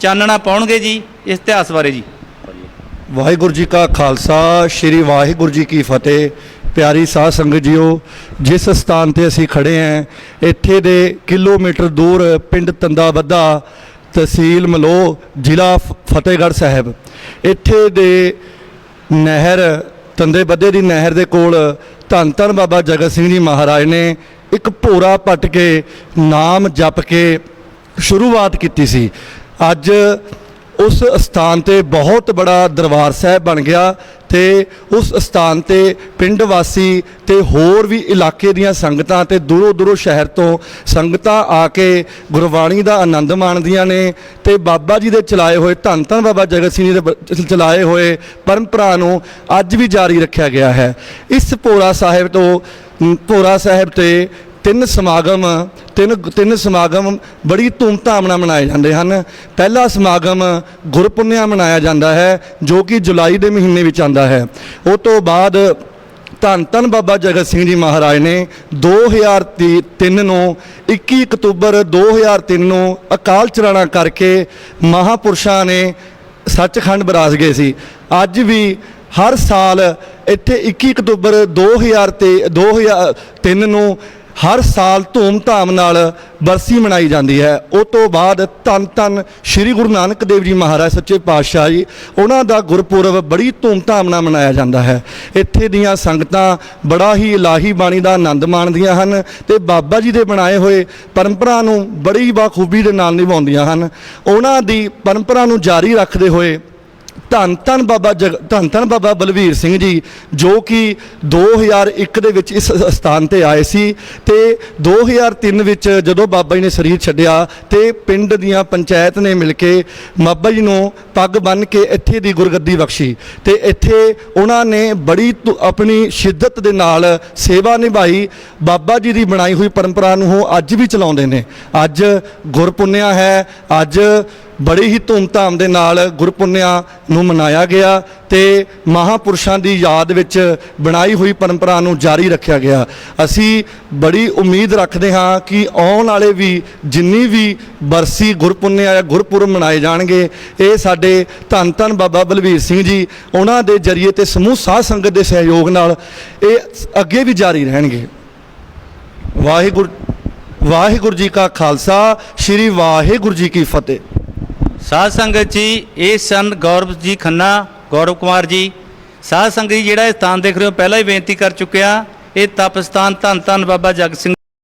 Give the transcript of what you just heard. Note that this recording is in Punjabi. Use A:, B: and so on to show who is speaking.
A: ਚਾਨਣਾ ਪਾਉਣਗੇ ਜੀ ਇਸ ਇਤਿਹਾਸ ਬਾਰੇ ਜੀ।
B: ਵਾਹਿਗੁਰੂ ਜੀ ਕਾ ਖਾਲਸਾ, ਸ੍ਰੀ ਵਾਹਿਗੁਰੂ ਜੀ ਕੀ ਫਤਿਹ। ਪਿਆਰੀ ਸਾਧ ਸੰਗਤ ਜੀਓ, ਜਿਸ ਸਥਾਨ ਤੇ ਅਸੀਂ ਖੜੇ ਆਂ, ਇੱਥੇ ਦੇ ਕਿਲੋਮੀਟਰ ਦੂਰ ਪਿੰਡ ਤੰਦਾਬੱਧਾ ਤਹਿਸੀਲ ਮਲੋ ਜ਼ਿਲ੍ਹਾ ਫ- ਫਤਿਹਗੜ੍ਹ ਸਾਹਿਬ। ਇੱਥੇ ਦੇ ਨਹਿਰ ਤੰਦੇ ਤੰਦੇਬੱਦੇ ਦੀ ਨਹਿਰ ਦੇ ਕੋਲ ਧੰਨ ਧੰਨ ਬਾਬਾ ਜਗਤ ਸਿੰਘ ਜੀ ਮਹਾਰਾਜ ਨੇ ਇੱਕ ਭੋਰਾ ਪੱਟ ਕੇ ਨਾਮ ਜਪ ਕੇ ਸ਼ੁਰੂਆਤ ਕੀਤੀ ਸੀ। ਅੱਜ ਉਸ ਸਥਾਨ ਤੇ ਬਹੁਤ ਬੜਾ ਦਰਬਾਰ ਸਾਹਿਬ ਬਣ ਗਿਆ ਤੇ ਉਸ ਸਥਾਨ ਤੇ ਪਿੰਡ ਵਾਸੀ ਤੇ ਹੋਰ ਵੀ ਇਲਾਕੇ ਦੀਆਂ ਸੰਗਤਾਂ ਤੇ ਦੂਰੋਂ ਦੂਰੋਂ ਸ਼ਹਿਰ ਤੋਂ ਸੰਗਤਾਂ ਆ ਕੇ ਗੁਰਬਾਣੀ ਦਾ ਆਨੰਦ ਮਾਣਦੀਆਂ ਨੇ ਤੇ ਬਾਬਾ ਜੀ ਦੇ ਚਲਾਏ ਹੋਏ ਧੰਨ ਧੰਨ ਬਾਬਾ ਜਗਤ ਸਿੰਘ ਜੀ ਦੇ ਚਲਾਏ ਹੋਏ ਪਰੰਪਰਾ ਨੂੰ ਅੱਜ ਵੀ ਜਾਰੀ ਰੱਖਿਆ ਗਿਆ ਹੈ। ਇਸ ਭੋਰਾ ਸਾਹਿਬ ਤੋਂ ਅਮ, ਭੋਰਾ ਸਾਹਿਬ ਤੇ ਤਿੰਨ ਸਮਾਗਮ, ਤਿੰਨ ਤਿੰਨ ਸਮਾਗਮ ਬੜੀ ਧੂਮਧਾਮ ਨਾਲ ਮਨਾਏ ਜਾਂਦੇ ਹਨ। ਪਹਿਲਾ ਸਮਾਗਮ ਗੁਰਪੁੰਨਿਆ ਮਨਾਇਆ ਜਾਂਦਾ ਹੈ, ਜੋ ਕਿ ਜੁਲਾਈ ਦੇ ਮਹੀਨੇ ਵਿੱਚ ਆਉਂਦਾ ਹੈ। ਉਹ ਤੋਂ ਬਾਅਦ ਧੰਨ ਧੰਨ ਬਾਬਾ ਜਗਤ ਸਿੰਘ ਜੀ ਮਹਾਰਾਜ ਨੇ 2003 ਨੂੰ 21 ਅਕਤੂਬਰ 2003 ਨੂੰ ਅਕਾਲ ਚਲਾਣਾ ਕਰਕੇ ਮਹਾਪੁਰਸ਼ਾਂ ਨੇ ਸੱਚਖੰਡ ਬਰਾਸ ਗਏ ਸੀ। ਅੱਜ ਵੀ ਹਰ ਸਾਲ ਇੱਥੇ 21 ਅਕਤੂਬਰ 2000 ਤੇ 2003 ਨੂੰ ਹਰ ਸਾਲ ਧੂਮ-ਧਾਮ ਨਾਲ ਬਰਸੀ ਮਨਾਈ ਜਾਂਦੀ ਹੈ। ਉਹ ਤੋਂ ਬਾਅਦ ਧੰਨ ਧੰਨ ਸ੍ਰੀ ਗੁਰੂ ਨਾਨਕ ਦੇਵ ਜੀ ਮਹਾਰਾਜ ਸੱਚੇ ਪਾਤਸ਼ਾਹ ਜੀ, ਉਹਨਾਂ ਦਾ ਗੁਰਪੁਰਬ ਬੜੀ ਧੂਮ-ਧਾਮ ਨਾਲ ਮਨਾਇਆ ਜਾਂਦਾ ਹੈ। ਇੱਥੇ ਦੀਆਂ ਸੰਗਤਾਂ ਬੜਾ ਹੀ ਇਲਾਹੀ ਬਾਣੀ ਦਾ ਆਨੰਦ ਮਾਣਦੀਆਂ ਹਨ ਤੇ ਬਾਬਾ ਜੀ ਦੇ ਬਣਾਏ ਹੋਏ ਪਰੰਪਰਾ ਨੂੰ ਬੜੀ ਬਾਖੂਬੀ ਦੇ ਨਾਲ ਨਿਭਾਉਂਦੀਆਂ ਹਨ। ਉਹਨਾਂ ਦੀ ਪਰੰਪਰਾ ਨੂੰ ਜਾਰੀ ਰੱਖਦੇ ਹੋਏ ਧੰਨ ਧੰਨ ਬਾਬਾ ਜਗ ਧੰਨ ਧੰਨ ਬਾਬਾ ਬਲਵੀਰ ਸਿੰਘ ਜੀ, ਜੋ ਕਿ 2001 ਦੇ ਵਿੱਚ ਇਸ ਸਥਾਨ ਤੇ ਆਏ ਸੀ ਤੇ 2003 ਵਿੱਚ ਜਦੋਂ ਬਾਬਾ ਜੀ ਨੇ ਸਰੀਰ ਛੱਡਿਆ ਤੇ ਪਿੰਡ ਦੀਆਂ ਪੰਚਾਇਤ ਨੇ ਮਿਲ ਕੇ ਬਾਬਾ ਜੀ ਨੂੰ ਪੱਗ ਬੰਨ੍ਹ ਕੇ ਇੱਥੇ ਦੀ ਗੁਰਗੱਦੀ ਬਖਸ਼ੀ ਤੇ ਇੱਥੇ ਉਹਨਾਂ ਨੇ ਬੜੀ ਧੁ- ਆਪਣੀ ਸ਼ਿੱਦਤ ਦੇ ਨਾਲ ਸੇਵਾ ਨਿਭਾਈ। ਬਾਬਾ ਜੀ ਦੀ ਬਣਾਈ ਹੋਈ ਪਰੰਪਰਾ ਨੂੰ ਉਹ ਅੱਜ ਵੀ ਚਲਾਉਂਦੇ ਨੇ। ਅੱਜ ਗੁਰਪੁੰਨਿਆ ਹੈ, ਅੱਜ ਬੜੀ ਹੀ ਧੂਮਧਾਮ ਦੇ ਨਾਲ ਗੁਰਪੁੰਨਿਆ ਨੂੰ ਮਨਾਇਆ ਗਿਆ ਤੇ ਮਹਾਪੁਰਸ਼ਾਂ ਦੀ ਯਾਦ ਵਿੱਚ ਬਣਾਈ ਹੋਈ ਪਰੰਪਰਾ ਨੂੰ ਜਾਰੀ ਰੱਖਿਆ ਗਿਆ। ਅਸੀਂ ਬੜੀ ਉਮੀਦ ਰੱਖਦੇ ਹਾਂ ਕਿ ਆਉਣ ਵਾਲੇ ਵੀ ਜਿੰਨੀ ਵੀ ਬਰਸੀ ਗੁਰਪੁੰਨਿਆ ਜਾਂ ਗੁਰਪੁਰਬ ਮਨਾਏ ਜਾਣਗੇ, ਇਹ ਸਾਡੇ ਧੰਨ ਧੰਨ ਬਾਬਾ ਬਲਵੀਰ ਸਿੰਘ ਜੀ, ਉਹਨਾਂ ਦੇ ਜਰੀਏ ਤੇ ਸਮੂਹ ਸਾਧ ਸੰਗਤ ਦੇ ਸਹਿਯੋਗ ਨਾਲ ਇਹ ਅੱਗੇ ਵੀ ਜਾਰੀ ਰਹਿਣਗੇ। ਵਾਹਿਗੁਰੂ ਵਾਹਿਗੁਰੂ ਜੀ ਕਾ ਖਾਲਸਾ, ਸ੍ਰੀ ਵਾਹਿਗੁਰੂ ਜੀ ਕੀ ਫਤਿਹ।
A: ਸਾਧ ਸੰਗਤ ਜੀ, ਇਹ ਸਨ ਗੌਰਵ ਜੀ ਖੰਨਾ, ਗੌਰਵ ਕੁਮਾਰ ਜੀ, ਸਾਧ ਸੰਗਤ ਜੀ ਜਿਹੜਾ ਇਹ ਸਥਾਨ ਦੇਖ ਰਹੇ ਹੋ, ਪਹਿਲਾਂ ਹੀ ਬੇਨਤੀ ਕਰ ਚੁੱਕਿਆ, ਇਹ ਤਪ ਸਥਾਨ ਧੰਨ ਧੰਨ ਬਾਬਾ ਜਗਤ ਸਿੰਘ